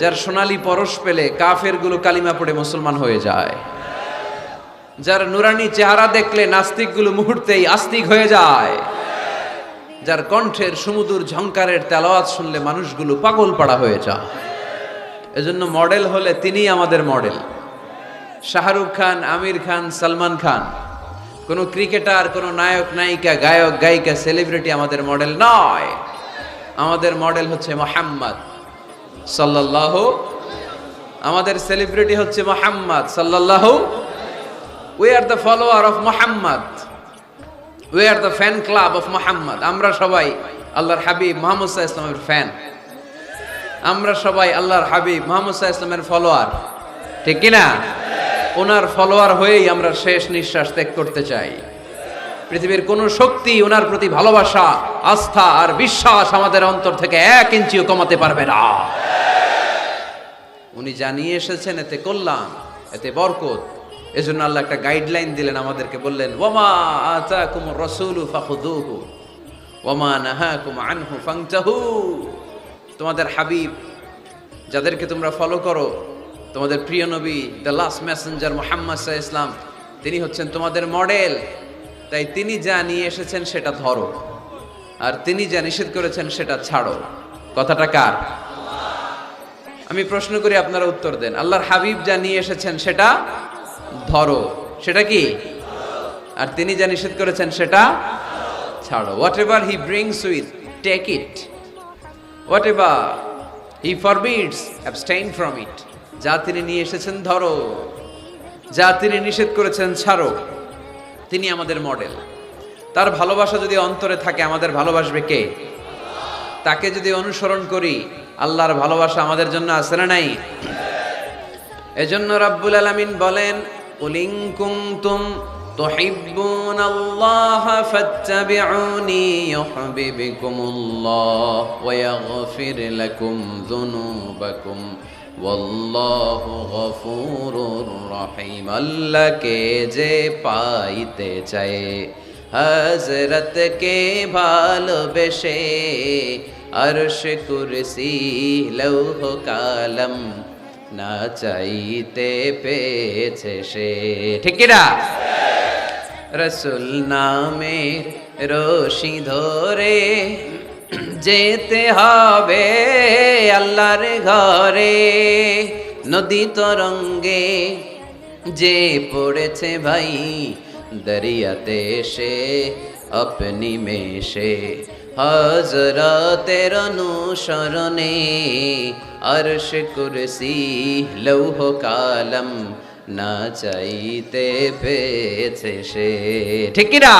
যার সোনালী পরশ পেলে কাফেরগুলো কালিমা পড়ে মুসলমান হয়ে যায়। যার নুরানি চেহারা দেখলে নাস্তিকগুলো মুহূর্তেই আস্তিক হয়ে যায়। যার কণ্ঠের সুমধুর ঝংকারের তেলাওয়াত শুনলে মানুষগুলো পাগল পাড়া হয়ে যায়। এজন্য মডেল হলে তিনিই আমাদের মডেল। শাহরুখ খান, আমির খান, সালমান খান। কোনো ক্রিকেটার, কোনো নায়ক, নায়িকা, গায়ক, গায়িকা, সেলিব্রিটি আমাদের মডেল নয়। আমাদের মডেল হচ্ছে মোহাম্মদ। সাল্লাল্লাহ, আমাদের সেলিব্রিটি হচ্ছে Muhammad সাল্লাল্লাহ। We are the follower of Muhammad. We are the fan club of Muhammad. আমরা সবাই আল্লাহর হাবিব মোহাম্মদ সাহা ইসলামের ফ্যান আমরা সবাই আল্লাহর হাবিব মোহাম্মদ সাহা ইসলামের ফলোয়ার ঠিক কিনা? ওনার ফলোয়ার হয়েই আমরা শেষ নিঃশ্বাস ত্যাগ করতে চাই। পৃথিবীর কোন শক্তি ওনার প্রতি ভালোবাসা, আস্থা আর বিশ্বাস আমাদের অন্তর থেকে এক ইঞ্চিও কমাতে পারবে না। উনি জানিয়ে এসেছেন, এতে কল্যাণ, এতে বরকত। এজন্য আল্লাহ একটা গাইডলাইন দিলেন আমাদেরকে, বললেন, ওমা আতাকুম রাসূলু ফাখুদুহু ওমা নাহাকুম আনহু ফাংতাহু। তোমাদের হাবিব, যাদেরকে তোমরা ফলো করো, তোমাদের প্রিয় নবী দ্য লাস্ট মেসেঞ্জার মোহাম্মদ সাহা ইসলাম তিনি হচ্ছেন তোমাদের মডেল তাই তিনি যা নিয়ে এসেছেন সেটা ধরো, আর তিনি যা নিষেধ করেছেন সেটা ছাড়ো। কথাটা কার? আমি প্রশ্ন করি, আপনারা উত্তর দেন। আল্লাহর হাবিব যা নিয়ে এসেছেন, সেটা ধরো। সেটা কি? আর তিনি যা নিষেধ করেছেন, সেটা ছাড়ো। Whatever he brings with take it whatever he forbids abstain from it যা তিনি নিয়ে এসেছেন, ধরো। যা তিনি নিষেধ করেছেন, ছাড়ো। তিনি আমাদের মডেল তার ভালোবাসা যদি অন্তরে থাকে, আমাদের ভালোবাসবে কে? তাকে যদি অনুসরণ করি আল্লাহর ভালোবাসা আমাদের জন্য আছে না নাই এজন্য রাব্বুল আলামিন বলেন কুলিং কুনতুম تحبون الله فاتبعوني يحببكم الله ويغفر لكم ذنوبكم والله غفور رحيم আল্লাহকে যে পাইতে চায় হজরতকে ভালোবেসে আরশ কুরসি লৌহ কালম না চাইতে পেয়েছে সে। ঠিক না রসুল নামে রশি ধরে যেতে হবে আল্লাহর ঘরে। নদী তরঙ্গে যে পড়েছে ভাই, দরিয়াতে সে আপনি মেশে হজরতের অনুসরণে আরশ কুরসি লৌহ কালম না চাইতে পেয়েছে সে। ঠিক কিনা?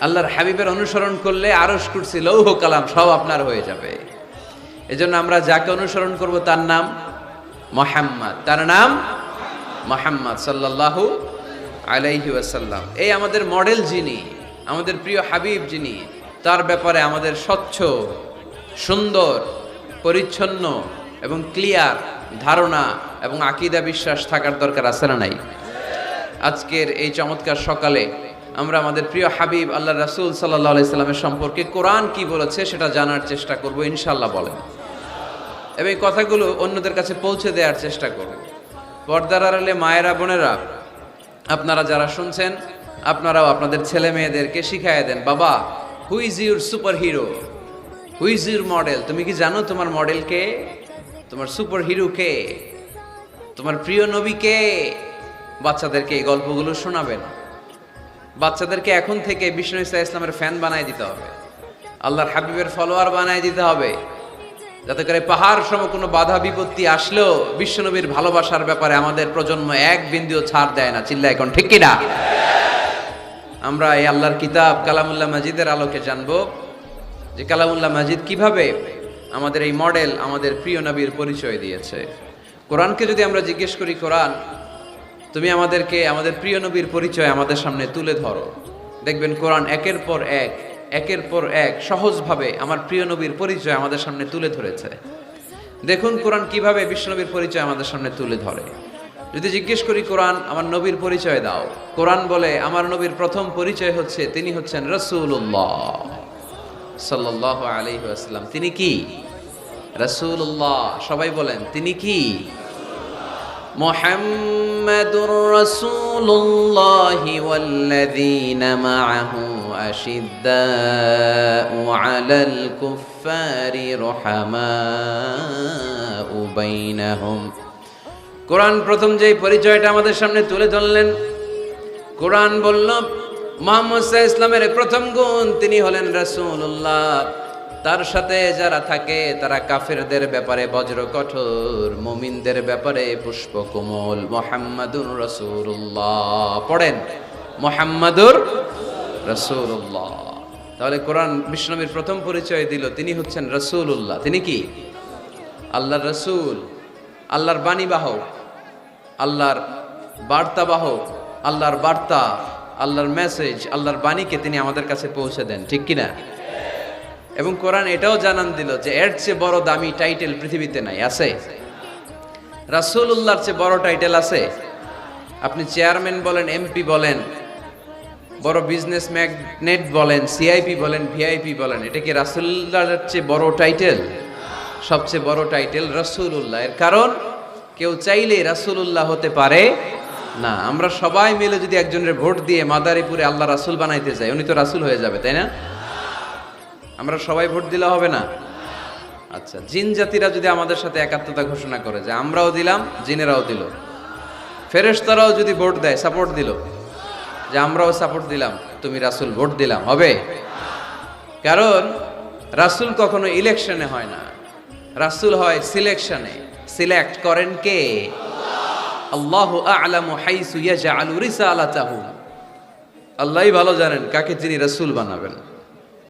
আল্লাহর হাবিবের অনুসরণ করলে আরশ কুরসি, লৌহ কালাম সব আপনার হয়ে যাবে। এজন্য আমরা যাকে অনুসরণ করব তার নাম মোহাম্মদ। তার নাম মোহাম্মদ সাল্লাল্লাহু আলাইহি ওয়াসাল্লাম। এই আমাদের মডেল যিনি, আমাদের প্রিয় হাবিব যিনি তার ব্যাপারে আমাদের স্বচ্ছ, সুন্দর, পরিচ্ছন্ন এবং ক্লিয়ার ধারণা এবং আকিদা বিশ্বাস থাকার দরকার আছে না নাই? আজকের এই চমৎকার সকালে আমরা আমাদের প্রিয় হাবিব আল্লাহ রাসুল সাল্লাহ আলাইস্লামের সম্পর্কে কোরআন কি বলেছে সেটা জানার চেষ্টা করব ইনশাল্লাহ বলেন। এবং এই কথাগুলো অন্যদের কাছে পৌঁছে দেওয়ার চেষ্টা করব। পর্দার আড়ালে মায়েরা, বোনেরা, আপনারা যারা শুনছেন, আপনারাও আপনাদের ছেলে মেয়েদেরকে শিখাই দেন, বাবা who is your superhero who is your model তুমি কি জানো তোমার মডেল কে? তোমার সুপার হিরো কে? তোমার প্রিয় নবী কে? বাচ্চাদেরকে এই গল্পগুলো শোনাবেন। বাচ্চাদেরকে এখন থেকে বিষ্ণু ইসা ইসলামের ফ্যান বানায় দিতে হবে। আল্লাহর হাবিবের ফলোয়ার বানায় দিতে হবে। যাতে করে পাহাড় সম কোনো বাধা বিপত্তি আসলেও বিশ্বনবীর ভালোবাসার ব্যাপারে আমাদের প্রজন্ম এক বিন্দুও ছাড় দেয় না। চিল্লা এখন ঠিক কিনা? আমরা এই আল্লাহর কিতাব কালামুল্লাহ মাজিদের আলোকে জানব যে কালামুল্লাহ মাজিদ কীভাবে আমাদের এই মডেল আমাদের প্রিয় নবীর পরিচয় দিয়েছে। কোরআনকে যদি আমরা জিজ্ঞেস করি, কোরআন, তুমি আমাদেরকে, আমাদের প্রিয় নবীর পরিচয় আমাদের সামনে তুলে ধরো। দেখবেন কোরআন একের পর এক, একের পর এক সহজভাবে আমার প্রিয় নবীর পরিচয় আমাদের সামনে তুলে ধরেছে। দেখুন কোরআন কীভাবে বিশ্বনবীর পরিচয় আমাদের সামনে তুলে ধরে। যদি জিজ্ঞেস করি, কোরআন আমার নবীর পরিচয় দাও। কোরআন বলে, আমার নবীর প্রথম পরিচয় হচ্ছে তিনি হচ্ছেন রসুল্লাহ সাল্লাহ আসসালাম তিনি কি? রসুল্লাহ সবাই বলেন, তিনি কি? মুহাম্মাদুর বাইনাহুম। কোরআন প্রথম যেই পরিচয়টা আমাদের সামনে তুলে ধরলেন, কোরআন বলল, মোহাম্মদ সাহা ইসলামের প্রথম গুণ তিনি হলেন রাসূলুল্লাহ। তার সাথে যারা থাকে, তারা কাফেরদের ব্যাপারে বজ্র কঠোর, মুমিনদের ব্যাপারে পুষ্প কোমল মোহাম্মদুর রাসূলুল্লাহ। পড়েন, মোহাম্মদুর রাসূলুল্লাহ। তাহলে কোরআন বিষ্ণবীর প্রথম পরিচয় দিল, তিনি হচ্ছেন রাসূলুল্লাহ। তিনি কি? আল্লাহর রসুল, আল্লাহর বাণী বাহক। আল্লাহর বার্তা বাহক আল্লাহর বার্তা, আল্লাহর মেসেজ আল্লাহর বাণীকে তিনি আমাদের কাছে পৌঁছে দেন, ঠিক কিনা? এবং কোরআন এটাও জানান দিল যে, এর চেয়ে বড় দামি টাইটেল পৃথিবীতে নাই, আছে? রাসূলুল্লাহর চেয়ে বড় টাইটেল আছে? আপনি চেয়ারম্যান বলেন এমপি বলেন, বড় বিজনেস ম্যাগনেট বলেন সিআইপি বলেন ভিআইপি বলেন, এটা কি রাসূলুল্লাহর চেয়ে বড় টাইটেল সবচেয়ে বড় টাইটেল রাসূলুল্লাহ, এর কারণ কেউ চাইলেই রাসূলুল্লাহ হতে পারে না। আমরা সবাই মিলে যদি একজনের ভোট দিয়ে মাদারীপুরে আল্লাহ রাসূল বানাইতে যাই, উনি তো রাসূল হয়ে যাবে, তাই না? আমরা সবাই ভোট দিলে হবে না? আচ্ছা জিন জাতিরা যদি আমাদের সাথে একাত্মতা ঘোষণা করে যে আমরাও দিলাম, জিনেরাও দিল। ফেরেশতারাও যদি ভোট দেয় সাপোর্ট দিল। যে আমরাও সাপোর্ট দিলাম, তুমি রাসূল ভোট দিলাম, হবে? কারণ রাসূল কখনো ইলেকশনে হয় না। রাসূল হয় সিলেকশনে সিলেক্ট করেন কে? আল্লাহ আ'লামু হাইসু রিসা আল্লাহ আল্লাহ ভালো জানেন কাকে তিনি রাসূল বানাবেন।